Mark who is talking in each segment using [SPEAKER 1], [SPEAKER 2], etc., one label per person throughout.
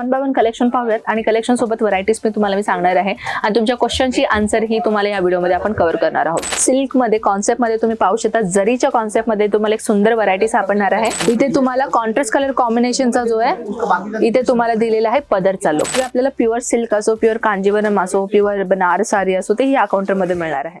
[SPEAKER 1] One by one collection पाहूयात आणि collection सोबत व्हरायटीज मी तुम्हाला मी सांगणार आहे. आणि तुमच्या क्वेश्चनची आन्सर ही तुम्हाला या व्हिडिओमध्ये आपण कव्हर करणार आहोत. सिल्कमध्ये कॉन्सेप्टमध्ये तुम्ही पाहू शकता. जरीच्या कॉन्सेप्टमध्ये तुम्हाला एक सुंदर व्हरायटी सापडणार आहे. इथे तुम्हाला कॉन्ट्रास्ट कलर कॉम्बिनेशनचा जो आहे इथे तुम्हाला दिलेला आहे पदर लुक आपल्याला प्युअर सिल्क असो प्युअर कांजीवरम असो प्युअर बनार सारी असो ते या काउंटरमध्ये मिळणार आहे.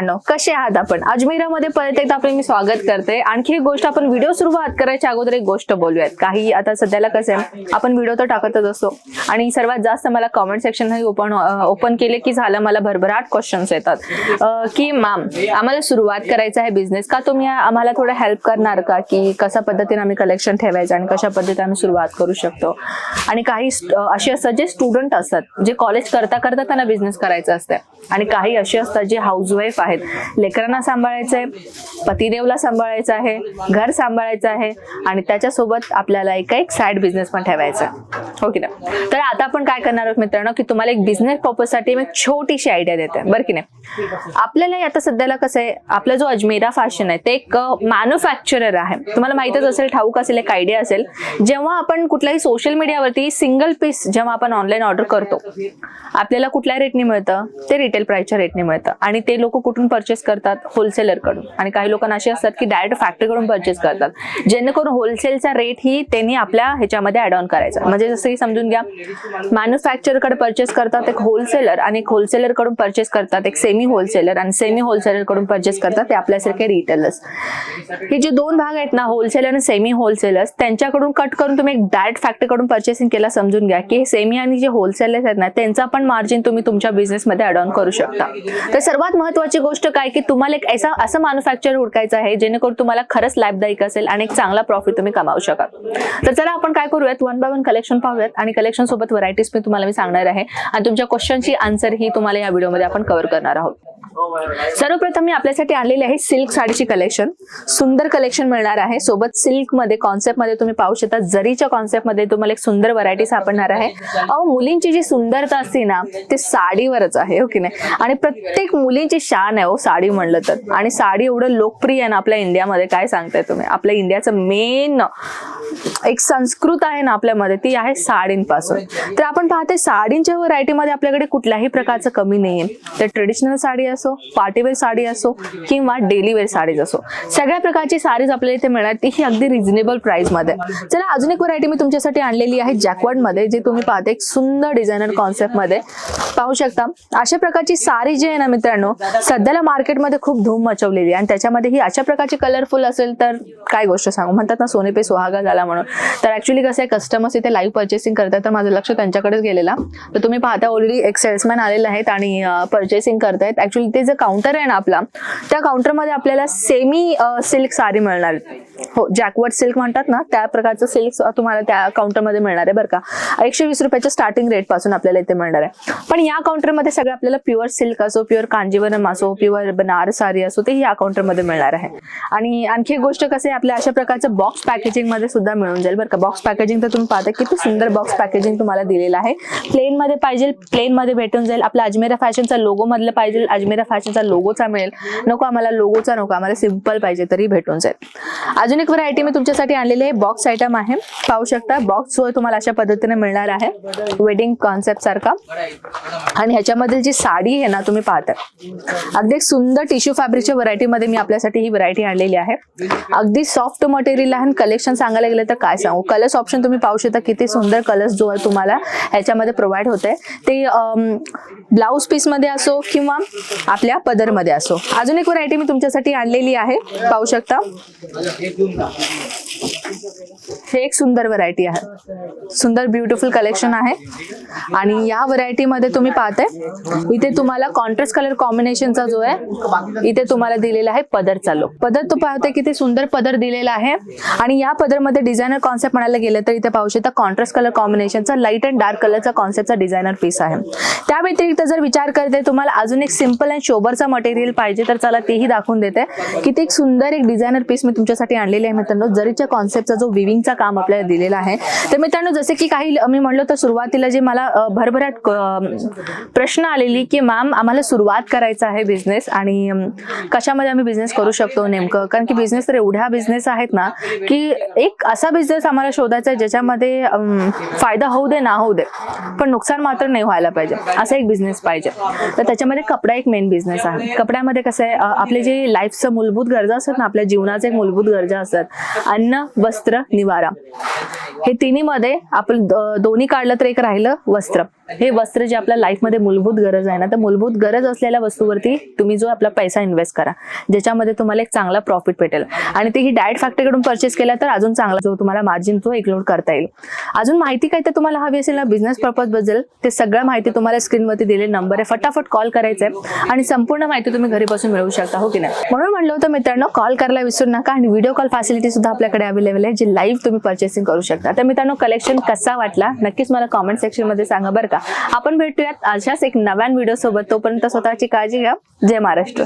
[SPEAKER 1] मित्रांनो कसे आहात आपण? अजमेरामध्ये परत एकदा आपले मी स्वागत करते. आणखी एक गोष्ट आपण व्हिडिओ सुरुवात करायच्या अगोदर एक गोष्ट बोलूयात. काही आता सध्याला कसं आहे आपण व्हिडिओ तर टाकतच असतो. आणि सर्वात जास्त मला कॉमेंट सेक्शन ओपन ओपन केले की झालं मला भरभराट क्वेश्चन्स येतात. की मॅम आम्हाला सुरुवात करायचं आहे बिझनेस का? तुम्ही आम्हाला थोडं हेल्प करणार का? की कशा पद्धतीने आम्ही कलेक्शन ठेवायचं आणि कशा पद्धतीने आम्ही सुरुवात करू शकतो? आणि काही असे असतात जे स्टुडंट असतात जे कॉलेज करता करता त्यांना बिझनेस करायचं असतं. आणि काही असे असतात जे हाऊसवाईफ आहेत लेकरांना सांभाळायचं आहे पतिदेवला सांभाळायचं आहे घर सांभाळायचं आहे आणि त्याच्यासोबत आपल्याला एक एक साईड बिझनेस पण ठेवायचा हो की नाही? तर आता आपण काय करणार आहोत मित्रांनो की तुम्हाला एक बिझनेस पर्पजसाठी मी एक छोटीशी आयडिया देते. बरं की नाही? आपल्याला आता सध्याला कसं आहे आपला जो अजमेरा फॅशन आहे ते एक मॅन्युफॅक्चरर आहे. तुम्हाला माहितच असेल ठाऊक असेल एक आयडिया असेल. जेव्हा आपण कुठल्याही सोशल मीडियावरती सिंगल पीस जेव्हा आपण ऑनलाईन ऑर्डर करतो आपल्याला कुठल्या रेटने मिळतं? ते रिटेल प्राईसच्या रेटने मिळतं. आणि ते लोक कुठून परचेस करतात? होलसेलरकडून. आणि काही लोकांना असे असतात की डायरेक्ट फॅक्टरीकडून परचेस करतात. जेणेकरून होलसेलचा रेट ही त्यांनी आपल्या ह्याच्यामध्ये ऍड ऑन करायचा. म्हणजे जसं की समजून घ्या मॅन्युफॅक्चरकडे परचेस करतात एक होलसेलर आणि एक होलसेलरकडून परचेस करतात एक सेमी होलसेलर आणि सेमी होलसेलरकडून परचेस करतात ते आपल्यासारखे रिटेलर्स हे जे दोन भाग आहेत ना होलसेलर आणि सेमी होलसेलर्स त्यांच्याकडून कट करून तुम्ही एक डायरेक्ट फॅक्टरीकडून परचेसिंग केला समजून घ्या की सेमी आणि जे होलसेलर्स आहेत ना त्यांचा पण मार्जिन तुम्ही तुमच्या बिझनेसमध्ये ऍड ऑन करू शकता. तर सर्वात महत्वाची गोष्ट काय की तुम्हाला एक ऐसा असं मॅन्युफॅक्चर हुडकायचं आहे जेणेकरून तुम्हाला खरंच लाभदायक असेल आणि एक चांगला प्रॉफिट तुम्ही कमावू शकाल. तर चला आपण काय करूयात? वन बाय वन कलेक्शन पाहूयात आणि कलेक्शन सोबत व्हरायटीज मी तुम्हाला मी सांगणार आहे. आणि तुमच्या क्वेश्चनची आन्सर ही तुम्हाला या व्हिडिओमध्ये आपण कव्हर करणार आहोत. सर्वप्रथम मी आपल्यासाठी आणलेली आहे सिल्क साडीची कलेक्शन सुंदर कलेक्शन मिळणार आहे. सोबत सिल्कमध्ये कॉन्सेप्टमध्ये तुम्ही पाहू शकता. जरीच्या कॉन्सेप्टमध्ये तुम्हाला एक सुंदर व्हरायटी सापडणार आहे. अहो मुलींची जी सुंदरता असते ना ते साडीवरच आहे हो की नाही? आणि प्रत्येक मुलींची शान आहे हो साडी म्हणलं तर. आणि साडी एवढं लोकप्रिय आहे ना आपल्या इंडियामध्ये काय सांगताय तुम्ही? आपल्या इंडियाचं मेन एक संस्कृत आहे ना आपल्यामध्ये ती आहे साडींपासून. तर आपण पाहते साडींच्या व्हरायटीमध्ये आपल्याकडे कुठल्याही प्रकारचं कमी नाहीये. तर ट्रेडिशनल साडी असो पार्टीवेअर साडी असो किंवा डेली वेअर साडीज असो. सगळ्या प्रकारची साडीज आपल्याला इथे मिळणार ती ही अगदी रिझनेबल प्राइसमध्ये. चला अजून एक व्हरायटी मी तुमच्यासाठी आणलेली आहे जॅकवर्डमध्ये जे तुम्ही पाहते एक सुंदर डिझायनर कॉन्सेप्टमध्ये. पाहू शकता. अशा प्रकारची साडी जी आहे ना मित्रांनो सध्याला मार्केटमध्ये खूप धूम मचवलेली आहे आणि त्याच्यामध्ये ही अशा प्रकारची कलरफुल असेल तर काय गोष्ट सांगू? म्हणतात ना सोने पे सुहागा झाला म्हणून. तर ऍक्च्युली कसं आहे कस्टमर्स इथे लाईव्ह पर्चेसिंग करतात तर माझं लक्ष त्यांच्याकडेच गेलेला. तर तुम्ही पाहता ऑलरेडी एक सेल्समॅन आलेले आहेत आणि पर्चेसिंग करतायत. ऍक्च्युली ते जे काउंटर आहे ना आपला त्या काउंटरमध्ये आपल्याला सेमी सिल्क साडी मिळणार. हो जॅकवर्ड सिल्क म्हणतात ना त्या प्रकारचं सिल्क तुम्हाला त्या काउंटरमध्ये मिळणार आहे बरं का. एकशे वीस रुपयाच्या स्टार्टिंग रेटपासून आपल्याला इथे मिळणार आहे. पण या काउंटरमध्ये सगळं आपल्याला प्युअर सिल्क असो प्युअर कांजीवरम असो प्युअर बनार सारी असो ते या काउंटरमध्ये मिळणार आहे. आणि आणखी एक गोष्ट कसं आहे आपल्या अशा प्रकारचं बॉक्स पॅकेजिंगमध्ये सुद्धा मिळून जाईल बरं का. बॉक्स पॅकेजिंग तर तुम्ही पाहता किती सुंदर बॉक्स पॅकेजिंग तुम्हाला दिलेलं आहे. प्लेन मध्ये पाहिजे प्लेन मध्ये भेटून जाईल. आपल्या अजमेरा फॅशनचा लोगो मधलं पाहिजे अजमेरा फॅशनचा लोगोचा मिळेल. नको आम्हाला लोगोचा नको आम्हाला सिंपल पाहिजे तरी भेटून जाईल. अजून एक व्हरायटी मी तुमच्यासाठी आणलेली आहे. बॉक्स आयटम आहे. पाहू शकता बॉक्स जो तुम्हाला अशा पद्धतीने मिळणार आहे. वेडिंग कॉन्सेप्ट सारखा. आणि ह्याच्यामध्ये जी साडी आहे ना तुम्ही पाहता. अगदी एक सुंदर टिश्यू फॅब्रिकच्या व्हरायटीमध्ये मी आपल्यासाठी ही व्हरायटी आणलेली आहे. अगदी सॉफ्ट मटेरियल आहे. कलेक्शन सांगायला गेलं तर काय सांगू? कलर्स ऑप्शन तुम्ही पाहू शकता. किती सुंदर कलर्स जो आहे तुम्हाला ह्याच्यामध्ये प्रोव्हाइड होते ते ब्लाऊज पीसमध्ये असो किंवा आपल्या पदरमध्ये असो. अजून एक व्हरायटी मी तुमच्यासाठी आणलेली आहे. पाहू शकता. 用的。हे एक सुंदर व्हरायटी आहे. सुंदर ब्युटिफुल कलेक्शन आहे. आणि या व्हरायटीमध्ये तुम्ही पाहताय इथे तुम्हाला कॉन्ट्रास्ट कलर कॉम्बिनेशनचा जो आहे इथे तुम्हाला दिलेला आहे पदर चालू पदर तो पाहताय किती सुंदर पदर दिलेला आहे. आणि या पदरमध्ये डिझायनर कॉन्सेप्ट म्हणायला गेलं तर इथे पाहू शकता कॉन्ट्रास्ट कलर कॉम्बिनेशनचा लाइट अँड डार्क कलरचा कॉन्सेप्टचा डिझायनर पीस आहे. त्या व्यतिरिक्त जर विचार करते तुम्हाला अजून एक सिंपल अँड शोबरचा मटेरियल पाहिजे तर चला तेही दाखवून देते. किती एक सुंदर एक डिझायनर पीस मी तुमच्यासाठी आणलेली आहे मित्रांनो. जरीच्या कॉन्सेप्टचा जो विविंगचा काम आपल्याला दिलेलं आहे. तर मित्रांनो जसे की काही मी म्हणलो तर सुरुवातीला जे मला भरभराट प्रश्न आलेली की मॅम आम्हाला सुरुवात करायचा आहे बिझनेस आणि कशामध्ये आम्ही बिझनेस करू शकतो नेमकं? कारण की बिझनेस तर एवढ्या बिझनेस आहेत ना की एक असा बिझनेस आम्हाला शोधायचा आहे ज्याच्यामध्ये फायदा होऊ दे ना होऊ दे पण नुकसान मात्र नाही व्हायला पाहिजे. असा एक बिझनेस पाहिजे. तर त्याच्यामध्ये कपडा एक मेन बिझनेस आहे. कपड्यामध्ये कसं आहे आपले जे लाईफचं मूलभूत गरजा असतात ना आपल्या जीवनाच्या एक मूलभूत गरजा असतात. अन्न वस्त्र निवारा. Yeah. हे तिन्ही मध्ये आपण दोन्ही काढलं तर एक राहिलं वस्त्र. हे वस्त्र जे आपल्या लाईफमध्ये मूलभूत गरज आहे ना तर मूलभूत गरज असलेल्या वस्तूवरती तुम्ही जो आपला पैसा इन्व्हेस्ट करा ज्याच्यामध्ये तुम्हाला एक चांगला प्रॉफिट भेटेल. आणि ते ही डायट फॅक्टरीकडून परचेस केला तर अजून चांगला जो तुम्हाला मार्जिन तो एक्लोड करता येईल. अजून माहिती काय तर तुम्हाला हवी असेल ना बिझनेस पर्पजबद्दल ते सगळं माहिती तुम्हाला स्क्रीनवरती दिलेले नंबर आहे. फटाफट कॉल करायचा आहे आणि संपूर्ण माहिती तुम्ही घरी बसून मिळवू शकता हो की नाही? म्हणून म्हणलं होतं मित्रांनो कॉल करायला विसरू नका आणि व्हिडिओ कॉल फॅसिलिटी सुद्धा आपल्याकडे अवेलेबल आहे जी लाईव्ह तुम्ही परचेसिंग करू शकता. तर मित्रांनो कलेक्शन कसा वाटला? नक्कीच मला कॉमेंट सेक्शनमध्ये सांगा बरं का. आपण भेटूयात अशाच एक नव्यान व्हिडिओ सोबत. तोपर्यंत स्वतःची काळजी घ्या. जय महाराष्ट्र.